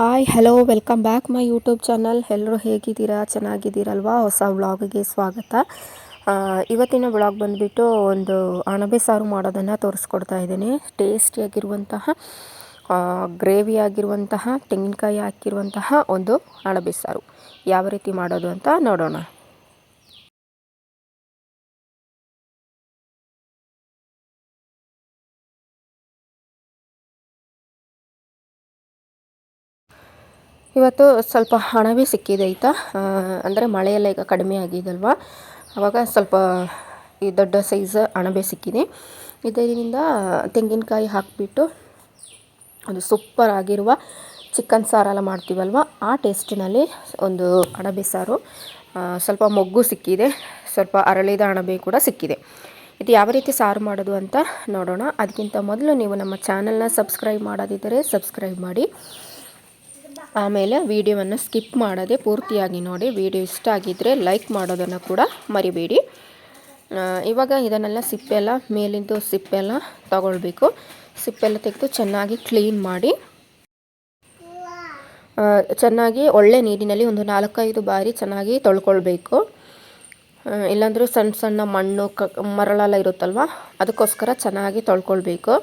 Hi hello welcome back my YouTube channel ಎಲ್ಲರೂ ಹೇಗಿದ್ದೀರಾ? ಚೆನ್ನಾಗಿದ್ದೀರಲ್ವಾ? ಹೊಸ ವ್ಲಾಗ್ಗೆ ಸ್ವಾಗತ. ಇವತ್ತಿನ ವ್ಲಾಗ್ ಬಂದುಬಿಟ್ಟು ಒಂದು ಅಣಬೆ ಸಾರು ಮಾಡೋದನ್ನು ತೋರಿಸ್ಕೊಡ್ತಾ ಇದ್ದೀನಿ. ಟೇಸ್ಟಿಯಾಗಿರುವಂತಹ ಗ್ರೇವಿ ಆಗಿರುವಂತಹ, ತೆಂಗಿನಕಾಯಿ ಹಾಕಿರುವಂತಹ ಒಂದು ಅಣಬೆ ಸಾರು. ಯಾವ ರೀತಿ ಮಾಡೋದು ಅಂತ ನೋಡೋಣ. ಇವತ್ತು ಸ್ವಲ್ಪ ಹಣವೇ ಸಿಕ್ಕಿದೆ ಆಯಿತಾ ಅಂದರೆ ಮಳೆಯೆಲ್ಲ ಈಗ ಕಡಿಮೆ ಆಗಿದಲ್ವಾ? ಆವಾಗ ಸ್ವಲ್ಪ ಈ ದೊಡ್ಡ ಸೈಜ್ ಅಣಬೆ ಸಿಕ್ಕಿದೆ. ಇದರಿಂದ ತೆಂಗಿನಕಾಯಿ ಹಾಕಿಬಿಟ್ಟು ಒಂದು ಸೂಪರ್ ಆಗಿರುವ ಚಿಕನ್ ಸಾರೆಲ್ಲ ಮಾಡ್ತೀವಲ್ವ? ಆ ಟೇಸ್ಟಿನಲ್ಲಿ ಒಂದು ಅಣಬೆ ಸಾರು ಸ್ವಲ್ಪ ಮೊಗ್ಗು ಸಿಕ್ಕಿದೆ. ಸ್ವಲ್ಪ ಅರಳಿದ ಅಣಬೆ ಕೂಡ ಸಿಕ್ಕಿದೆ. ಇದು ಯಾವ ರೀತಿ ಸಾರು ಮಾಡೋದು ಅಂತ ನೋಡೋಣ. ಅದಕ್ಕಿಂತ ಮೊದಲು ನೀವು ನಮ್ಮ ಚಾನಲ್ನ ಸಬ್ಸ್ಕ್ರೈಬ್ ಮಾಡೋದಿದ್ದರೆ ಸಬ್ಸ್ಕ್ರೈಬ್ ಮಾಡಿ. ಆಮೇಲೆ ವಿಡಿಯೋವನ್ನು ಸ್ಕಿಪ್ ಮಾಡದೆ ಪೂರ್ತಿಯಾಗಿ ನೋಡಿ, ವಿಡಿಯೋ ಇಷ್ಟ ಆಗಿದ್ದರೆ ಲೈಕ್ ಮಾಡೋದನ್ನು ಕೂಡ ಮರಿಬೇಡಿ. ಇವಾಗ ಇದನ್ನೆಲ್ಲ ಸಿಪ್ಪೆಲ್ಲ ಮೇಲಿಂದು ಸಿಪ್ಪೆಲ್ಲ ತಗೊಳ್ಬೇಕು. ಸಿಪ್ಪೆಲ್ಲ ತೆಗೆದು ಚೆನ್ನಾಗಿ ಕ್ಲೀನ್ ಮಾಡಿ. ಚೆನ್ನಾಗಿ ಒಳ್ಳೆ ನೀರಿನಲ್ಲಿ ಒಂದು ನಾಲ್ಕೈದು ಬಾರಿ ಚೆನ್ನಾಗಿ ತೊಳ್ಕೊಳ್ಬೇಕು. ಇಲ್ಲಾಂದರೆ ಸಣ್ಣ ಸಣ್ಣ ಮಣ್ಣು, ಕ, ಮರಳೆಲ್ಲ ಇರುತ್ತಲ್ವ, ಅದಕ್ಕೋಸ್ಕರ ಚೆನ್ನಾಗಿ ತೊಳ್ಕೊಳ್ಬೇಕು.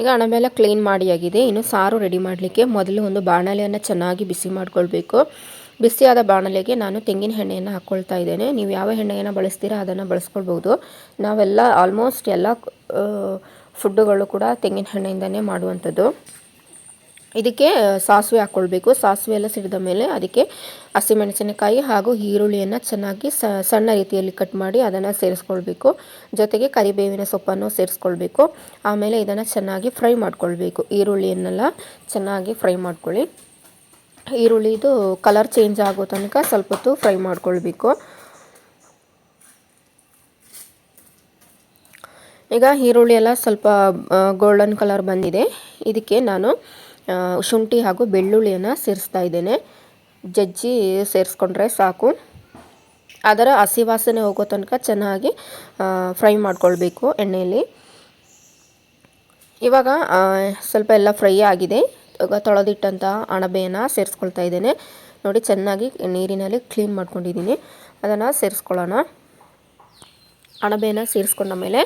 ಈಗ ಅಣಬೆಲ್ಲ ಕ್ಲೀನ್ ಮಾಡಿ ಆಗಿದೆ. ಇನ್ನು ಸಾರು ರೆಡಿ ಮಾಡಲಿಕ್ಕೆ ಮೊದಲು ಒಂದು ಬಾಣಲೆಯನ್ನು ಚೆನ್ನಾಗಿ ಬಿಸಿ ಮಾಡ್ಕೊಳ್ಬೇಕು. ಬಿಸಿಯಾದ ಬಾಣಲೆಗೆ ನಾನು ತೆಂಗಿನ ಎಣ್ಣೆಯನ್ನು ಹಾಕ್ಕೊಳ್ತಾ ಇದ್ದೇನೆ. ನೀವು ಯಾವ ಎಣ್ಣೆಯನ್ನು ಬಳಸ್ತೀರಾ ಅದನ್ನು ಬಳಸ್ಕೊಳ್ಬೋದು ನಾವೆಲ್ಲ ಆಲ್ಮೋಸ್ಟ್ ಎಲ್ಲ ಫುಡ್ಡುಗಳು ಕೂಡ ತೆಂಗಿನ ಎಣ್ಣೆಯಿಂದನೇ ಮಾಡುವಂಥದ್ದು. ಇದಕ್ಕೆ ಸಾಸಿವೆ ಹಾಕ್ಕೊಳ್ಬೇಕು ಸಾಸಿವೆ ಎಲ್ಲ ಸಿಡಿದ ಮೇಲೆ ಅದಕ್ಕೆ ಹಸಿಮೆಣಸಿನಕಾಯಿ ಹಾಗೂ ಈರುಳ್ಳಿಯನ್ನು ಚೆನ್ನಾಗಿ ಸಣ್ಣ ರೀತಿಯಲ್ಲಿ ಕಟ್ ಮಾಡಿ ಅದನ್ನು ಸೇರಿಸ್ಕೊಳ್ಬೇಕು. ಜೊತೆಗೆ ಕರಿಬೇವಿನ ಸೊಪ್ಪನ್ನು ಸೇರಿಸ್ಕೊಳ್ಬೇಕು. ಆಮೇಲೆ ಇದನ್ನು ಚೆನ್ನಾಗಿ ಫ್ರೈ ಮಾಡ್ಕೊಳ್ಬೇಕು. ಈರುಳ್ಳಿಯನ್ನೆಲ್ಲ ಚೆನ್ನಾಗಿ ಫ್ರೈ ಮಾಡ್ಕೊಳ್ಳಿ. ಈರುಳ್ಳಿದು ಕಲರ್ ಚೇಂಜ್ ಆಗೋ ತನಕ ಸ್ವಲ್ಪ ಹೊತ್ತು ಫ್ರೈ ಮಾಡ್ಕೊಳ್ಬೇಕು. ಈಗ ಈರುಳ್ಳಿ ಎಲ್ಲ ಸ್ವಲ್ಪ ಗೋಲ್ಡನ್ ಕಲರ್ ಬಂದಿದೆ. ಇದಕ್ಕೆ ನಾನು ಶುಂಠಿ ಹಾಗೂ ಬೆಳ್ಳುಳ್ಳಿಯನ್ನು ಸೇರಿಸ್ತಾ ಇದ್ದೇನೆ. ಜಜ್ಜಿ ಸೇರಿಸ್ಕೊಂಡ್ರೆ ಸಾಕು. ಅದರ ಹಸಿ ವಾಸನೆ ಹೋಗೋ ತನಕ ಚೆನ್ನಾಗಿ ಫ್ರೈ ಮಾಡ್ಕೊಳ್ಬೇಕು ಎಣ್ಣೆಯಲ್ಲಿ ಇವಾಗ ಸ್ವಲ್ಪ ಎಲ್ಲ ಫ್ರೈ ಆಗಿದೆ. ಇವಾಗ ತೊಳೆದಿಟ್ಟಂಥ ಅಣಬೆಯನ್ನು ಸೇರಿಸ್ಕೊಳ್ತಾ ಇದ್ದೇನೆ. ನೋಡಿ, ಚೆನ್ನಾಗಿ ನೀರಿನಲ್ಲಿ ಕ್ಲೀನ್ ಮಾಡ್ಕೊಂಡಿದ್ದೀನಿ. ಅದನ್ನು ಸೇರಿಸ್ಕೊಳ್ಳೋಣ. ಅಣಬೆಯನ್ನು ಸೇರಿಸ್ಕೊಂಡ ಮೇಲೆ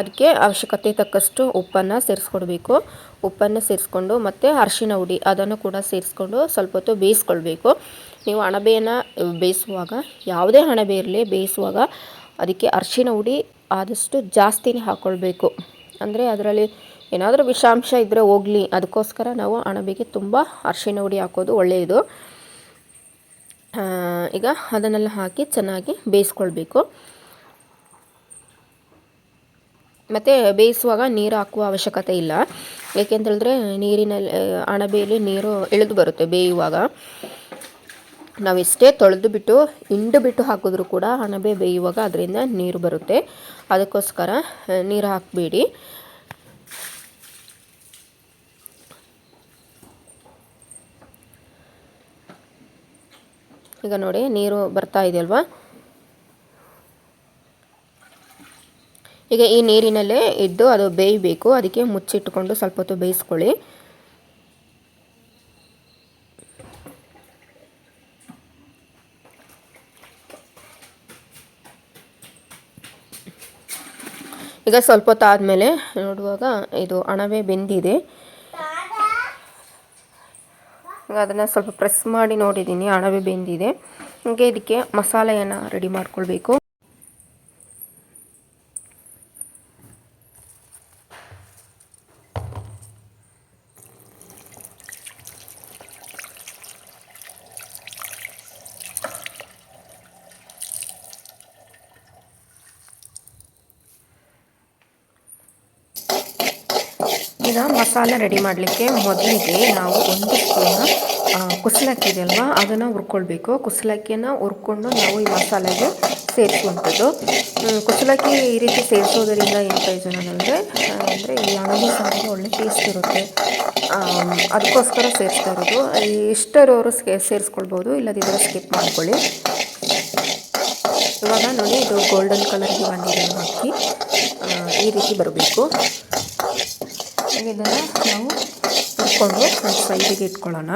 ಅದಕ್ಕೆ ಅವಶ್ಯಕತೆ ತಕ್ಕಷ್ಟು ಉಪ್ಪನ್ನು ಸೇರಿಸ್ಕೊಡ್ಬೇಕು. ಉಪ್ಪನ್ನು ಸೇರಿಸ್ಕೊಂಡು ಮತ್ತು ಅರಿಶಿನ ಹುಡಿ ಅದನ್ನು ಕೂಡ ಸೇರಿಸ್ಕೊಂಡು ಸ್ವಲ್ಪ ಹೊತ್ತು ಬೇಯಿಸ್ಕೊಳ್ಬೇಕು. ನೀವು ಅಣಬೆಯನ್ನು ಬೇಯಿಸುವಾಗ, ಯಾವುದೇ ಅಣಬೆ ಇರಲಿ ಬೇಯಿಸುವಾಗ ಅದಕ್ಕೆ ಅರಿಶಿನ ಹುಡಿ ಆದಷ್ಟು ಜಾಸ್ತಿನೇ ಹಾಕ್ಕೊಳ್ಬೇಕು ಅಂದರೆ ಅದರಲ್ಲಿ ಏನಾದರೂ ವಿಷಾಂಶ ಇದ್ದರೆ ಹೋಗಲಿ, ಅದಕ್ಕೋಸ್ಕರ ನಾವು ಅಣಬೆಗೆ ತುಂಬ ಅರಿಶಿನ ಹುಡಿ ಹಾಕೋದು ಒಳ್ಳೆಯದು. ಈಗ ಅದನ್ನೆಲ್ಲ ಹಾಕಿ ಚೆನ್ನಾಗಿ ಬೇಯಿಸ್ಕೊಳ್ಬೇಕು. ಮತ್ತು ಬೇಯಿಸುವಾಗ ನೀರು ಹಾಕುವ ಅವಶ್ಯಕತೆ ಇಲ್ಲ. ಏಕೆಂತೇಳಿದ್ರೆ ನೀರಿನಲ್ಲಿ ಅಣಬೆಯಲ್ಲಿ ನೀರು ಇಳಿದು ಬರುತ್ತೆ ಬೇಯುವಾಗ. ನಾವು ಎಷ್ಟೇ ತೊಳೆದು ಬಿಟ್ಟು, ಹಿಂಡು ಬಿಟ್ಟು ಹಾಕಿದ್ರೂ ಕೂಡ ಅಣಬೆ ಬೇಯುವಾಗ ಅದರಿಂದ ನೀರು ಬರುತ್ತೆ. ಅದಕ್ಕೋಸ್ಕರ ನೀರು ಹಾಕಬೇಡಿ. ಈಗ ನೋಡಿ, ನೀರು ಬರ್ತಾ ಇದೆಯಲ್ವಾ? ಈಗ ಈ ನೀರಿನಲ್ಲೇ ಇದ್ದು ಅದು ಬೇಯಬೇಕು. ಅದಕ್ಕೆ ಮುಚ್ಚಿಟ್ಟುಕೊಂಡು ಸ್ವಲ್ಪ ಹೊತ್ತು ಬೇಯಿಸ್ಕೊಳ್ಳಿ. ಈಗ ಸ್ವಲ್ಪ ಹೊತ್ತು ಆದಮೇಲೆ ನೋಡುವಾಗ ಇದು ಅಣಬೆ ಬೆಂದಿದೆ. ಈಗ ಅದನ್ನು ಸ್ವಲ್ಪ ಪ್ರೆಸ್ ಮಾಡಿ ನೋಡಿದ್ದೀನಿ. ಅಣಬೆ ಬೆಂದಿದೆ. ಹಾಗೆ ಇದಕ್ಕೆ ಮಸಾಲೆಯನ್ನು ರೆಡಿ ಮಾಡ್ಕೊಳ್ಬೇಕು. ಈಗ ಮಸಾಲೆ ರೆಡಿ ಮಾಡಲಿಕ್ಕೆ ಮೊದಲಿಗೆ ನಾವು ಒಂದು ಸ್ಪೂನ್ ಕುಸಲಕ್ಕಿ ಇದೆಯಲ್ವಾ ಅದನ್ನು ಹುರ್ಕೊಳ್ಬೇಕು. ಕುಸಲಕ್ಕಿನ ಹುರ್ಕೊಂಡು ನಾವು ಈ ಮಸಾಲೆಗೆ ಸೇರಿಸುವಂಥದ್ದು. ಕುಸಲಕ್ಕಿ ಈ ರೀತಿ ಸೇರಿಸೋದರಿಂದ ಏನು ಪ್ರಯೋಜನ ಅಂದರೆ ಅಂದರೆ ಈ ಅಣಬೆ ಸಾರಿಗೆ ಒಳ್ಳೆ ಟೇಸ್ಟ್ ಇರುತ್ತೆ. ಅದಕ್ಕೋಸ್ಕರ ಸೇರಿಸ್ತಾ ಇರೋದು. ಇಷ್ಟರವರು ಸೇರಿಸ್ಕೊಳ್ಬೋದು ಇಲ್ಲದಿದ್ದರೆ ಸ್ಕಿಪ್ ಮಾಡ್ಕೊಳ್ಳಿ. ಇವಾಗ ನೋಡಿ, ಇದು ಗೋಲ್ಡನ್ ಕಲರ್ಗೆ ಬಂದಿದೆ ಹಾಕಿ ಈ ರೀತಿ ಬರಬೇಕು. ಇದನ್ನು ನಾವು ಇಟ್ಕೊಂಡು ಒಂದು ಸೈಡಿಗೆ ಇಟ್ಕೊಳ್ಳೋಣ.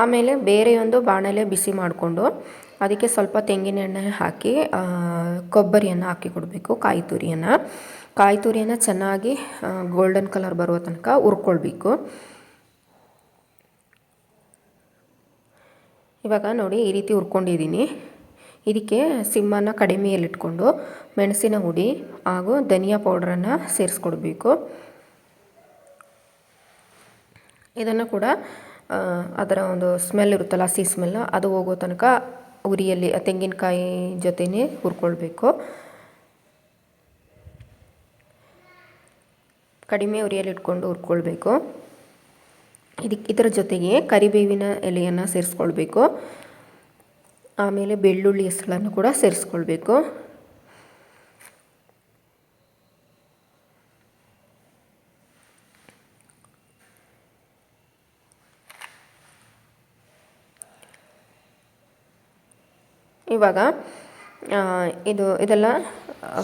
ಆಮೇಲೆ ಬೇರೆಯೊಂದು ಬಾಣಲೆ ಬಿಸಿ ಮಾಡಿಕೊಂಡು ಅದಕ್ಕೆ ಸ್ವಲ್ಪ ತೆಂಗಿನ ಎಣ್ಣೆ ಹಾಕಿ ಕೊಬ್ಬರಿಯನ್ನು ಹಾಕಿ ಕೊಡಬೇಕು ಕಾಯಿ ತುರಿಯನ್ನು ಕಾಯಿ ತುರಿಯನ್ನು ಚೆನ್ನಾಗಿ ಗೋಲ್ಡನ್ ಕಲರ್ ಬರುವ ತನಕ ಹುರ್ಕೊಳ್ಬೇಕು. ಇವಾಗ ನೋಡಿ ಈ ರೀತಿ ಹುರ್ಕೊಂಡಿದ್ದೀನಿ. ಇದಕ್ಕೆ ಸಿಮ್ಮನ್ನು ಕಡಿಮೆಯಲ್ಲಿಟ್ಕೊಂಡು ಮೆಣಸಿನ ಹುಡಿ ಹಾಗೂ ಧನಿಯಾ ಪೌಡ್ರನ್ನು ಸೇರಿಸ್ಕೊಡ್ಬೇಕು. ಇದನ್ನು ಕೂಡ ಅದರ ಒಂದು ಸ್ಮೆಲ್ ಇರುತ್ತಲ್ಲ, ಹಸಿ ಸ್ಮೆಲ್, ಅದು ಹೋಗೋ ತನಕ ಉರಿಯಲ್ಲಿ ತೆಂಗಿನಕಾಯಿ ಜೊತೆನೇ ಹುರ್ಕೊಳ್ಬೇಕು. ಕಡಿಮೆ ಉರಿಯಲ್ಲಿ ಇಟ್ಕೊಂಡು ಹುರ್ಕೊಳ್ಬೇಕು. ಇದಕ್ಕೆ ಇದರ ಜೊತೆಗೆ ಕರಿಬೇವಿನ ಎಲೆಯನ್ನು ಸೇರಿಸ್ಕೊಳ್ಬೇಕು. ಆಮೇಲೆ ಬೆಳ್ಳುಳ್ಳಿ ಹೆಸಳನ್ನು ಕೂಡ ಸೇರಿಸ್ಕೊಳ್ಬೇಕು. ಇವಾಗ ಇದು, ಇದೆಲ್ಲ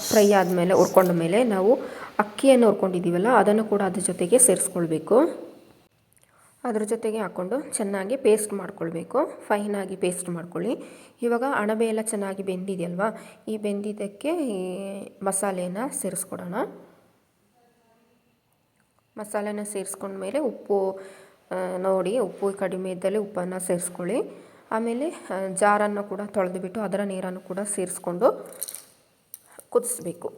ಫ್ರೈ ಆದಮೇಲೆ, ಹುರ್ಕೊಂಡ ಮೇಲೆ ನಾವು ಅಕ್ಕಿಯನ್ನು ಹುರ್ಕೊಂಡಿದ್ದೀವಲ್ಲ, ಅದನ್ನು ಕೂಡ ಅದ್ರ ಜೊತೆಗೆ ಸೇರಿಸ್ಕೊಳ್ಬೇಕು. ಅದ್ರ ಜೊತೆಗೆ ಹಾಕ್ಕೊಂಡು ಚೆನ್ನಾಗಿ ಪೇಸ್ಟ್ ಮಾಡ್ಕೊಳ್ಬೇಕು. ಫೈನಾಗಿ ಪೇಸ್ಟ್ ಮಾಡ್ಕೊಳ್ಳಿ. ಇವಾಗ ಅಣಬೆ ಎಲ್ಲ ಚೆನ್ನಾಗಿ ಬೆಂದಿದೆಯಲ್ವಾ? ಈ ಬೆಂದಿದ್ದಕ್ಕೆ ಈ ಮಸಾಲೆನ ಸೇರಿಸ್ಕೊಡೋಣ. ಮಸಾಲೆನ ಸೇರಿಸ್ಕೊಂಡ್ಮೇಲೆ ಉಪ್ಪು ನೋಡಿ ಉಪ್ಪು ಕಡಿಮೆ ಇದ್ದಲ್ಲಿ ಉಪ್ಪನ್ನು ಸೇರಿಸ್ಕೊಳ್ಳಿ. ಆಮೇಲೆ ಜಾರನ್ನು ಕೂಡ ತೊಳೆದುಬಿಟ್ಟು ಅದರ ನೀರನ್ನು ಕೂಡ ಸೇರಿಸ್ಕೊಂಡು ಕುದಿಸ್ಬೇಕು.